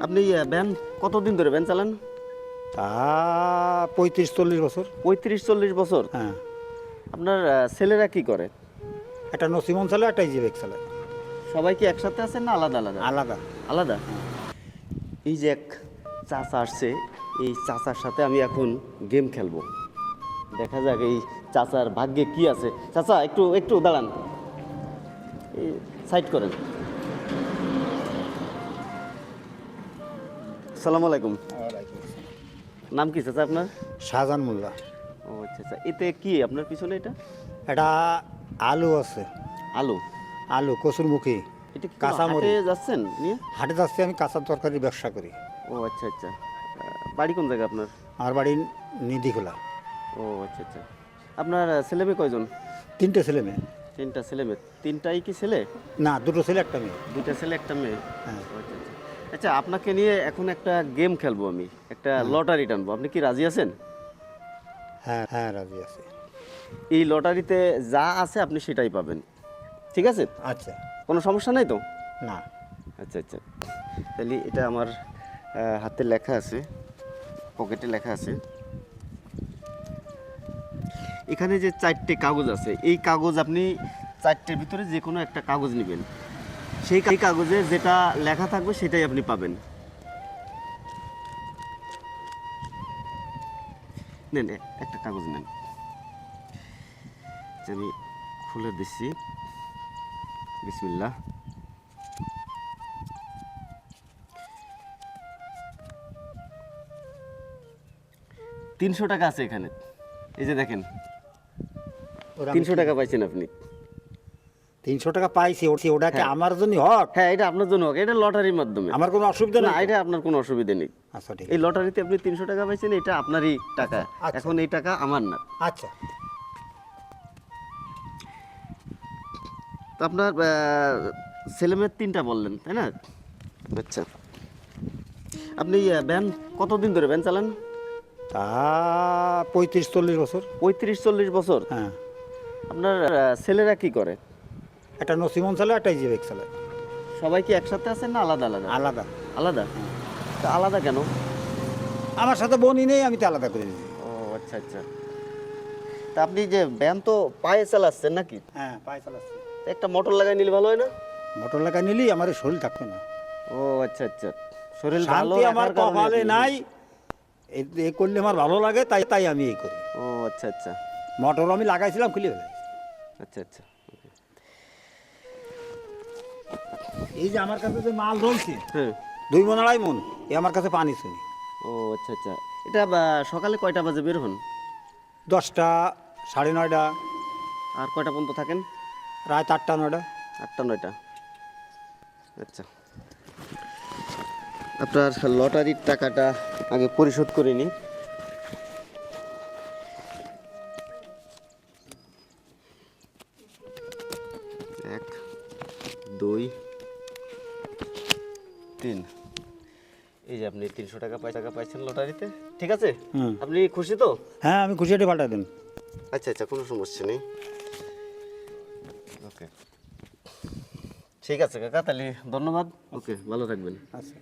আপনি ভ্যান কতদিন ধরে ভ্যান চালান? তা পঁয়ত্রিশ চল্লিশ বছর। পঁয়ত্রিশ চল্লিশ বছর? হ্যাঁ। আপনার ছেলেরা কি করে? একটা নসিমন চালে একটা ইজিবেক চালে সবাই কি একসাথে আছেন না আলাদা আলাদা? আলাদা। আলাদা? এই যে এক চাচা আসছে এই চাচার সাথে আমি এখন গেম খেলব। দেখা যাক এই চাচার ভাগ্যে কি আছে। চাচা একটু একটু দাঁড়ান। এই সাইড করেন। সালাম আলাইকুম। নাম কি চাচা আপনার? শাহজাহান মোল্লা। ও আচ্ছা আচ্ছা। এতে কি আপনার পিছনে এটা? এটা আলু আছে। আলু? আলু কচুরমুখী। এটা কি কাঁচামরিচ। যাচ্ছেন নিয়ে? হাটে যাচ্ছি আমি কাঁচা তরকারি ব্যবসা করি। ও আচ্ছা আচ্ছা। বাড়ি কোন জায়গা আপনার? আমার বাড়ি নিধি খোলা ও আচ্ছা আচ্ছা। আপনার ছেলে মেয়ে কয়জন? তিনটে ছেলে মেয়ে। তিনটা ছেলে মেয়ে। তিনটাই কি ছেলে? না দুটো ছেলে একটা মেয়ে। দুইটা ছেলে একটা মেয়ে। হ্যাঁ। আচ্ছা আচ্ছা। আচ্ছা আপনাকে নিয়ে এখন একটা গেম খেলব আমি একটা লটারি টানবো। আপনি কি রাজি আছেন? হ্যাঁ হ্যাঁ রাজি আছে। এই লটারিতে যা আছে আপনি সেটাই পাবেন ঠিক আছে? আচ্ছা। কোনো সমস্যা নাই তো? না। আচ্ছা আচ্ছা। তাহলে এটা আমার হাতে লেখা আছে পকেটে লেখা আছে। এখানে যে চারটে কাগজ আছে এই কাগজ আপনি চারটের ভিতরে যে কোনো একটা কাগজ নেবেন। সেই কাগজে যেটা লেখা থাকবে সেটাই আপনি পাবেন। নেন একটা কাগজ নেন। আমি খুলে দিচ্ছি বিসমিল্লাহ। তিনশো টাকা আছে এখানে। এই যে দেখেন। তিনশো টাকা পাইছেন আপনি। তিনশো টাকা পাইছি ওটি ওটা কি হ্যাঁ। আমার জন্য হক? হ্যাঁ এটা আপনার জন্য হক এটা লটারির মাধ্যমে। আমার কোনো অসুবিধা না নেই এটা আপনার কোনো অসুবিধা নেই। আচ্ছা ঠিক এই লটারিতে আপনি তিনশো টাকা পাইছেন এটা আপনারই টাকা। আচ্ছা। এখন এই টাকা আমার না। আচ্ছা। তো আপনার ছেলেমেয়ের তিনটা বললেন তাই না? আচ্ছা। আপনি ভ্যান কতদিন ধরে ভ্যান চালান? তা পঁয়ত্রিশ চল্লিশ বছর। পঁয়ত্রিশ চল্লিশ বছর? হ্যাঁ। আপনার ছেলেরা কি করে? একটা নসিমন চালে একটা ইজিবেক চালে সবাই কি একসাথে আছেন না আলাদা আলাদা? আলাদা। আলাদা? তা আলাদা কেন? আমার সাথে বোনই নেই আমি তো আলাদা করে দিয়েছি। ও আচ্ছা আচ্ছা। তা আপনি যে ভ্যান তো পায়ে চালাচ্ছেন নাকি? হ্যাঁ পায়ে চালাচ্ছি। একটা মোটর লাগাই নিলে ভালো হয় না? মোটর লাগা নিলি আমার শরীর থাকবে না। ও আচ্ছা আচ্ছা। শরীর ভালো শান্তি আমার রাখার কারণে কপালে আপনি- নাই। এ- এ করলে আমার ভালো লাগে তাই তাই আমি এই করি। ও আচ্ছা আচ্ছা। মোটর আমি লাগাইছিলাম খুলে ফেলাই আচ্ছা আচ্ছা। এই যে আমার কাছে যে মাল রয়েছে হ্যাঁ। দুই মন আড়াই মন এ আমার কাছে পানি শুনি ও আচ্ছা আচ্ছা। এটা সকালে কয়টা বাজে বের হন? দশটা সাড়ে নয়টা। আর কয়টা পর্যন্ত থাকেন? রাত আটটা নয়টা। আটটা নয়টা। আচ্ছা। আপনার লটারির টাকাটা আগে পরিশোধ করে নিই এক দুই তিন। এই যে আপনি তিনশো টাকা পাই টাকা পাইছেন লটারিতে ঠিক আছে। আপনি খুশি তো? হ্যাঁ আমি খুশি এটা পাল্টা দিন। আচ্ছা আচ্ছা কোনো সমস্যা নেই। ওকে। ঠিক আছে কাকা তাহলে ধন্যবাদ। ওকে ভালো থাকবেন। আচ্ছা।